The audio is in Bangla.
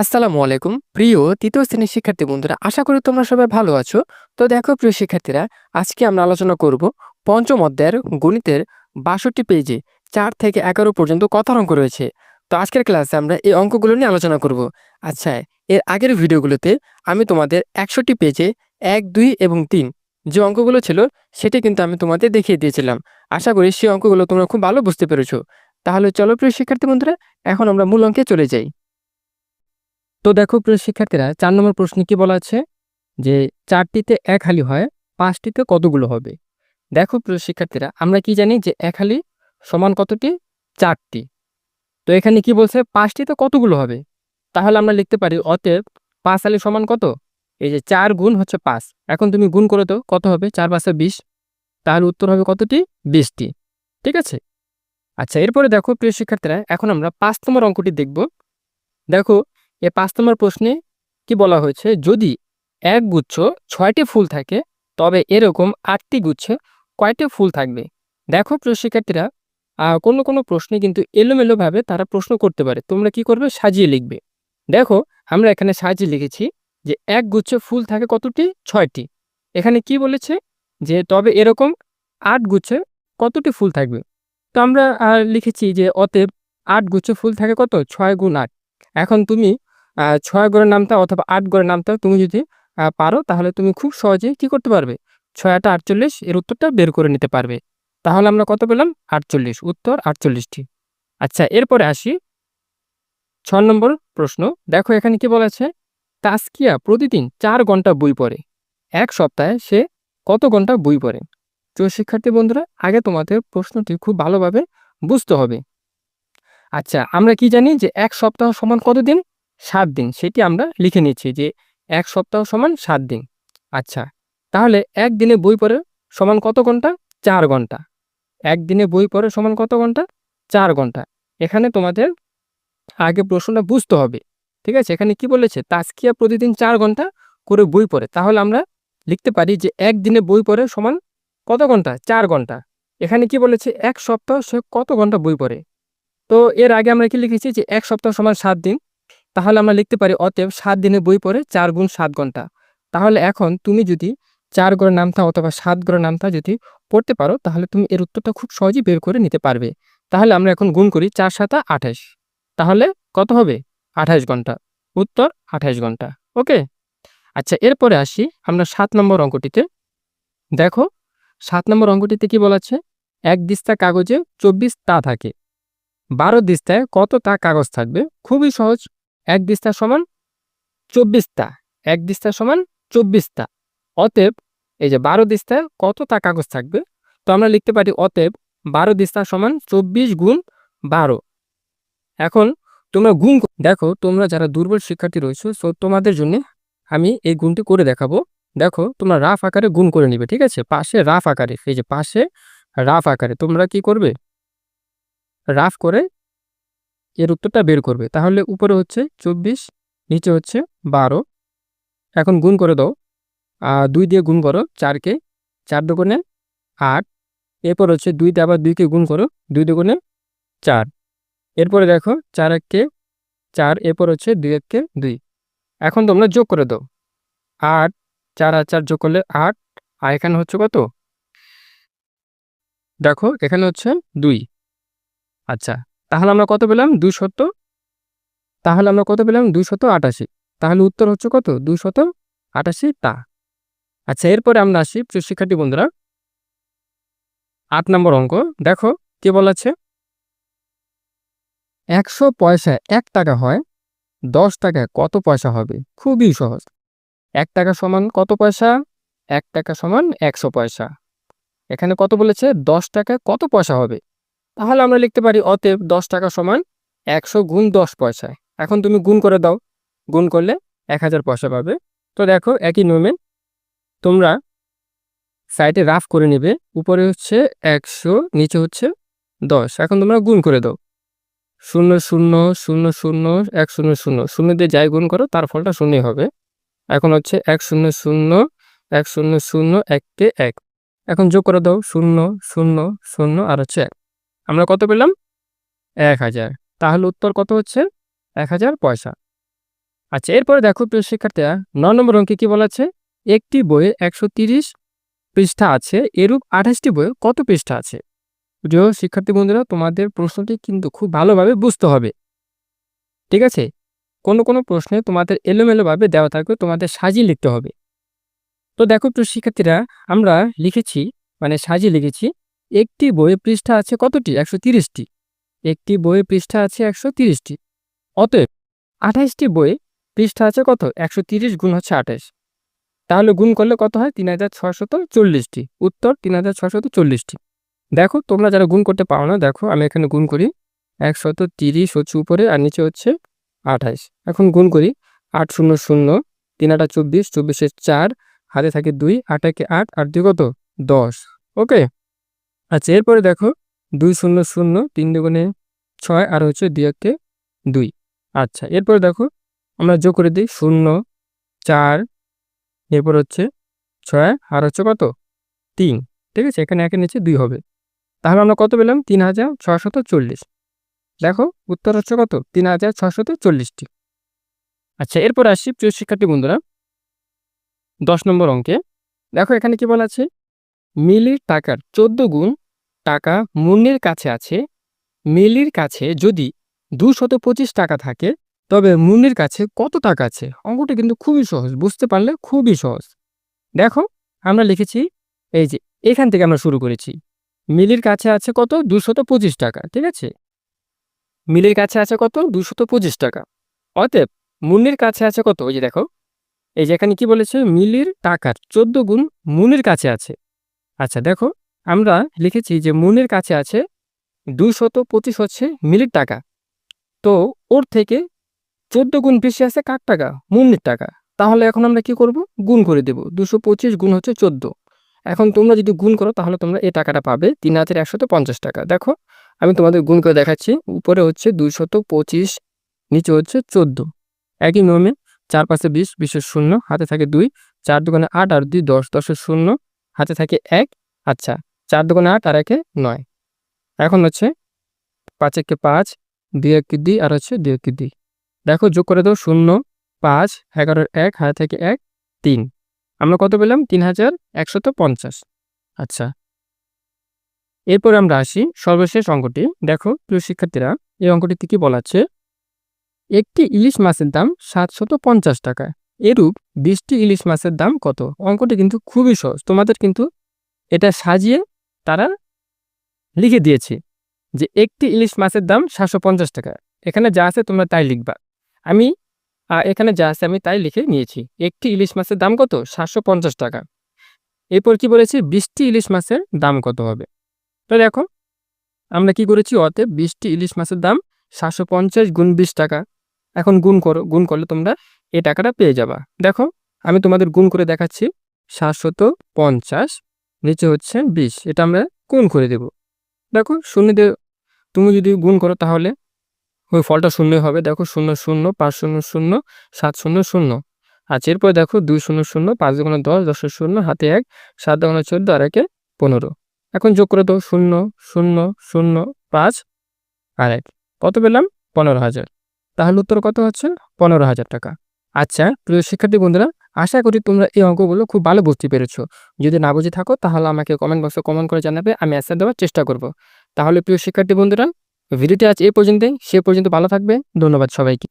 আসসালামু আলাইকুম। প্রিয় তৃতীয় শ্রেণির শিক্ষার্থী বন্ধুরা, আশা করি তোমরা সবাই ভালো আছো। তো দেখো প্রিয় শিক্ষার্থীরা, আজকে আমরা আলোচনা করব পঞ্চম অধ্যায়ের গণিতের বাষট্টি পেজে চার থেকে এগারো পর্যন্ত কত অঙ্ক রয়েছে। তো আজকের ক্লাসে আমরা এই অঙ্কগুলো নিয়ে আলোচনা করব। আচ্ছা এর আগের ভিডিওগুলোতে আমি তোমাদের একষট্টি পেজে এক, দুই এবং তিন যে অঙ্কগুলো ছিল, সেটি কিন্তু আমি তোমাদের দেখিয়ে দিয়েছিলাম। আশা করি সেই অঙ্কগুলো তোমরা খুব ভালো বুঝতে পেরেছ। তাহলে চলো প্রিয় শিক্ষার্থী বন্ধুরা, এখন আমরা মূল অঙ্কে চলে যাই। তো দেখো প্রিয় শিক্ষার্থীরা, চার নম্বর প্রশ্নে কি বলা আছে? যে চারটিতে এক হালি হয়, পাঁচটিতে কতগুলো হবে? দেখো প্রিয় শিক্ষার্থীরা, আমরা কি জানি যে এক হালি সমান কতটি? চারটি। তো এখানে কি বলছে? পাঁচটিতে কতগুলো হবে? তাহলে আমরা লিখতে পারি অতএব পাঁচ হালি সমান কত? এই যে চার গুণ হচ্ছে পাঁচ। এখন তুমি গুণ করে তো কত হবে? চার পাঁচে বিশ। তাহলে উত্তর হবে কতটি? বিশটি। ঠিক আছে? আচ্ছা এরপরে দেখো প্রিয় শিক্ষার্থীরা, এখন আমরা পাঁচ নম্বর অঙ্কটি দেখব। দেখো এ পাঁচ নম্বর প্রশ্নে কি বলা হয়েছে? যদি এক গুচ্ছ ছয়টি ফুল থাকে, তবে এরকম আটটি গুচ্ছে কয়টি ফুল থাকবে? দেখো প্রিয় শিক্ষার্থীরা কোনো কোনো প্রশ্নে কিন্তু এলোমেলোভাবে তারা প্রশ্ন করতে পারে। তোমরা কি করবে? সাজিয়ে লিখবে। দেখো, আমরা এখানে সাজিয়ে লিখেছি যে এক গুচ্ছ ফুল থাকে কতটি? ছয়টি। এখানে কি বলেছে? যে তবে এরকম আট গুচ্ছে কতটি ফুল থাকবে? তো আমরা লিখেছি যে অতএব আট গুচ্ছ ফুল থাকে কত? ছয় গুণ আট। এখন তুমি ছয় গড়ের নামটা অথবা আট গড়ের নামটা তুমি যদি পারো, তাহলে তুমি খুব সহজে কি করতে পারবে? ছয় আটা আটচল্লিশ, এর উত্তরটা বের করে নিতে পারবে। তাহলে আমরা কত পেলাম? আটচল্লিশ। উত্তর আটচল্লিশটি। আচ্ছা এরপরে আসি। ছ নম্বর প্রশ্ন। দেখো এখানে কি বলেছে তাস্কিয়া প্রতিদিন চার ঘণ্টা বই পড়ে। এক সপ্তাহে সে কত ঘণ্টা বই পড়ে? তো শিক্ষার্থী বন্ধুরা, আগে তোমাদের প্রশ্নটি খুব ভালোভাবে বুঝতে হবে। আচ্ছা আমরা কি জানি যে এক সপ্তাহ সমান কত দিন সাত দিন। সেটি আমরা লিখে নিচ্ছি যে এক সপ্তাহ সমান সাত দিন। আচ্ছা তাহলে একদিনে বই পড়ে সমান কত ঘণ্টা? চার ঘণ্টা। একদিনে বই পড়ে সমান কত ঘণ্টা? চার ঘণ্টা। এখানে তোমাদের আগে প্রশ্নটা বুঝতে হবে, ঠিক আছে? এখানে কি বলেছে? তাস্কিয়া প্রতিদিন চার ঘণ্টা করে বই পড়ে। তাহলে আমরা লিখতে পারি যে একদিনে বই পড়ে সমান কত ঘণ্টা? চার ঘণ্টা। এখানে কি বলেছে? এক সপ্তাহ সে কত ঘণ্টা বই পড়ে? তো এর আগে আমরা কি লিখেছি যে এক সপ্তাহ সমান সাত দিন? তাহলে আমরা লিখতে পারি, অতএব সাত দিনে বই পড়ে চার গুণ সাত ঘণ্টা। তাহলে এখন তুমি যদি চার গড়ের নামতা অথবা সাত গড়ের নামতা যদি পড়তে পারো, তাহলে তুমি এর উত্তরটা খুব সহজেই বের করে নিতে পারবে। তাহলে আমরা এখন গুণ করি চার সাতা আঠাশ। তাহলে কত হবে? আঠাশ ঘণ্টা। উত্তর, আঠাশ ঘণ্টা। ওকে? আচ্ছা এরপরে আসি আমরা সাত নম্বর অঙ্কটিতে। দেখো, সাত নম্বর অঙ্কটিতে কি বলাচ্ছে? এক দিস্তা কাগজে চব্বিশ তা থাকে। বারো দিস্তায় কত তা কাগজ থাকবে? খুবই সহজ। এক দিস্তা সমান চব্বিশটা, এক দিস্তা সমান চব্বিশটা। অতএব এই যে বারো দিস্তায় কত তা কাগজ থাকবে? তো আমরা লিখতে পারি অতএব বারো দিস্তা সমান চব্বিশ গুণ বারো। এখন তোমরা গুণ দেখো, তোমরা যারা দুর্বল শিক্ষার্থী রয়েছো, সো তোমাদের জন্য আমি এই গুণটি করে দেখাবো। দেখো, তোমরা রাফ আকারে গুণ করে নিবে, ঠিক আছে? পাশে রাফ আকারে, এই যে পাশে রাফ আকারে, তোমরা কি করবে? রাফ করে এর উত্তরটা বের করবে। তাহলে উপরে হচ্ছে চব্বিশ, নিচে হচ্ছে বারো। এখন গুণ করে দাও। দুই দিয়ে গুণ করো, চারকে, চার দুগুণে আট। এরপর হচ্ছে দুইতে আবার দুইকে গুণ করো, দুই দুগুণে চার। এরপরে দেখো, চার এককে চার, এরপর হচ্ছে দুই এককে দুই। এখন তোমরা যোগ করে দাও। আট, চার আর চার যোগ করলে আট। আর এখানে হচ্ছে কত? দেখো, এখানে হচ্ছে দুই। আচ্ছা তাহলে আমরা কত পেলাম? দুশত তাহলে আমরা কত পেলাম? দুশত আটাশি। তাহলে উত্তর হচ্ছে কত? দুশত আটাশি তা আচ্ছা এরপরে আমরা আসি, প্রিয় শিক্ষার্থী বন্ধুরা। আট নম্বর অঙ্ক। দেখো, কি বলাচ্ছে একশো পয়সা এক টাকা হয়, দশ টাকা কত পয়সা হবে? খুবই সহজ। এক টাকা সমান কত পয়সা? এক টাকা সমান একশো পয়সা। এখানে কত বলেছে? দশ টাকা কত পয়সা হবে? তাহলে আমরা লিখতে পারি অতএব দশ টাকা সমান একশো গুণ দশ পয়সায়। এখন তুমি গুণ করে দাও। গুণ করলে এক হাজার পয়সা পাবে। তো দেখো একই নিয়মে তোমরা সাইডে রাফ করে নেবে। উপরে হচ্ছে একশো, নিচে হচ্ছে দশ। এখন তোমরা গুণ করে দাও। শূন্য শূন্য শূন্য শূন্য, এক শূন্য শূন্য। শূন্য দিয়ে যাই গুণ করো, তার ফলটা শূন্যই হবে। এখন হচ্ছে এক শূন্য শূন্য, এক শূন্য শূন্য এককে এক। এখন যোগ করে দাও। শূন্য শূন্য শূন্য, আর হচ্ছে এক। আমরা কত পেলাম? এক হাজার। তাহলে উত্তর কত হচ্ছে? এক হাজার পয়সা। আচ্ছা এরপরে দেখো প্রিয় শিক্ষার্থীরা, ন নম্বর অঙ্কে কি বলা আছে? একটি বইয়ে একশো তিরিশ পৃষ্ঠা আছে, এরূপ আঠাশটি বইয়ে কত পৃষ্ঠা আছে? প্রিয় শিক্ষার্থী বন্ধুরা, তোমাদের প্রশ্নটি কিন্তু খুব ভালোভাবে বুঝতে হবে। ঠিক আছে? কোনো কোনো প্রশ্নে তোমাদের এলোমেলোভাবে দেওয়া থাকবে, তোমাদের সাজিয়ে লিখতে হবে। তো দেখো প্রিয় শিক্ষার্থীরা, আমরা লিখেছি মানে সাজিয়ে লিখেছি একটি বইয়ে পৃষ্ঠা আছে কতটি? একশো তিরিশটি। একটি বইয়ে পৃষ্ঠা আছে একশো তিরিশটি। অতএব আঠাইশটি বইয়ে পৃষ্ঠা আছে কত? একশো তিরিশ গুণ হচ্ছে আঠাইশ তাহলে গুণ করলে কত হয়? তিন হাজার ছশত চল্লিশটি। উত্তর তিন হাজার ছশত চল্লিশটি। দেখো, তোমরা যারা গুণ করতে পারো না, দেখো, আমি এখানে গুণ করি। একশত তিরিশ হচ্ছে উপরে আর নিচে হচ্ছে আঠাইশ এখন গুণ করি। আট শূন্য শূন্য, তিন আটা চব্বিশ চব্বিশের চার, হাতে থাকে দুই, আট একে আট, আর দুই কত? দশ। ওকে? আচ্ছা এরপরে দেখো, দুই শূন্য শূন্য তিন দুগুণে ছয় আর হচ্ছে দুই একে দুই। আচ্ছা এরপরে দেখো, আমরা যোগ করে দিই, শূন্য, চার, এরপর হচ্ছে ছয়, আর হচ্ছে কত? তিন। ঠিক আছে, এখানে একের নিচে দুই হবে। তাহলে আমরা কত পেলাম? তিন হাজার ছশত চল্লিশ। দেখো, উত্তর হচ্ছে কত? তিন হাজার ছশত চল্লিশটি। আচ্ছা এরপর আসি প্রিয় শিক্ষার্থী বন্ধুরা, দশ নম্বর অঙ্কে। দেখো, এখানে কি বলা আছে? মিলির টাকার চোদ্দ গুণ টাকা মুন্নির কাছে আছে। মিলির কাছে যদি দুশত পঁচিশ টাকা থাকে, তবে মুন্নির কাছে কত টাকা আছে? অঙ্কটা কিন্তু খুবই সহজ, বুঝতে পারলে খুবই সহজ। দেখো, আমরা লিখেছি, এই যে, এখান থেকে আমরা শুরু করেছি। মিলির কাছে আছে কত? দুশত পঁচিশ টাকা, ঠিক আছে? মিলির কাছে আছে কত? দুশত পঁচিশ টাকা। অতএব, মুন্নির কাছে আছে কত? ওই যে দেখো, এই যে এখানে কি বলেছে? মিলির টাকার চোদ্দ গুণ মুনির কাছে আছে। আচ্ছা দেখো, আমরা লিখেছি যে মুনির কাছে আছে দুশত পঁচিশ হচ্ছে মিলির টাকা। তো ওর থেকে চোদ্দ গুণ বেশি আছে কাক টাকা? মুন্নির টাকা। তাহলে এখন আমরা কি করব? গুণ করে দেব। দুশো পঁচিশ গুণ হচ্ছে চোদ্দ। এখন তোমরা যদি গুণ করো, তাহলে তোমরা এই টাকাটা পাবে তিন হাজার একশত পঞ্চাশ টাকা। দেখো, আমি তোমাদের গুণ করে দেখাচ্ছি। উপরে হচ্ছে দুশত পঁচিশ, নিচে হচ্ছে চোদ্দ। একই নিয়মে চার পাঁচে বিশ, বিশের শূন্য, হাতে থাকে দুই, চার দোকানে আট আর দুই দশ, দশের শূন্য। হাতে থাকে এক আচ্ছা চার দোকানে আট আর একে নয়। এখন হচ্ছে পাঁচ একে পাঁচ, দুই একে দুই আর হচ্ছে দুই একে দুই। দেখো যোগ করে দাও শূন্য, পাঁচ, এগারোর এক, হাতে থেকে এক, তিন। আমরা কত পেলাম? তিন হাজার একশত পঞ্চাশ। আচ্ছা। এরপরে আমরা আসি সর্বশেষ অঙ্কটি। দেখো, প্রিয় শিক্ষার্থীরা, এই অঙ্কটিতে কি বলা আছে? একটি ইলিশ মাছের দাম সাতশত পঞ্চাশ টাকা এরূপ বিশটি ইলিশ মাছের দাম কত? অঙ্কটি কিন্তু খুবই সহজ। তোমাদের কিন্তু এটা সাজিয়ে তারা লিখে দিয়েছে যে একটি ইলিশ মাছের দাম সাতশো পঞ্চাশ টাকা। এখানে যা আছে তোমরা তাই লিখবা। আমি এখানে যা আছে আমি তাই লিখে নিয়েছি। একটি ইলিশ মাছের দাম কত? সাতশো পঞ্চাশ টাকা। এরপর কি বলেছি? বিশটি ইলিশ মাছের দাম কত হবে? তো দেখো, আমরা কি করেছি? অতে বিশটি ইলিশ মাছের দাম সাতশো পঞ্চাশ গুণ বিশ টাকা। এখন গুণ করো, গুণ করলে তোমরা এই টাকাটা পেয়ে যাবা। দেখো, আমি তোমাদের গুণ করে দেখাচ্ছি। সাতশত পঞ্চাশ, নিচে হচ্ছে বিশ। এটা আমরা গুণ করে দেব। দেখো শূন্য দিয়ে তুমি যদি গুণ করো তাহলে ওই ফলটা শূন্য হবে। দেখো, শূন্য শূন্য, পাঁচ শূন্য শূন্য, সাত শূন্য শূন্য। আচ্ছা এরপর দেখো, দুই শূন্য শূন্য, পাঁচ দোকানে দশ দশ শূন্য, হাতে এক, সাত দোকানে চোদ্দ, আর একে পনেরো। এখন যোগ করে দাও, শূন্য শূন্য শূন্য, পাঁচ, আর এক। কত পেলাম? পনেরো হাজার। তাহলে উত্তর কত হচ্ছে? পনেরো হাজার টাকা। আচ্ছা প্রিয় শিক্ষার্থী বন্ধুরা, আশা করি তোমরা এই অঙ্কগুলো খুব ভালো বুঝতে পেরেছ। যদি না বুঝে থাকো, তাহলে আমাকে কমেন্ট বক্সে কমেন্ট করে জানাবে, আমি অ্যান্সার দেওয়ার চেষ্টা করব। তাহলে প্রিয় শিক্ষার্থী বন্ধুরা ভিডিওটি আজ এ পর্যন্তই। সে পর্যন্ত ভালো থাকবে। ধন্যবাদ সবাইকে।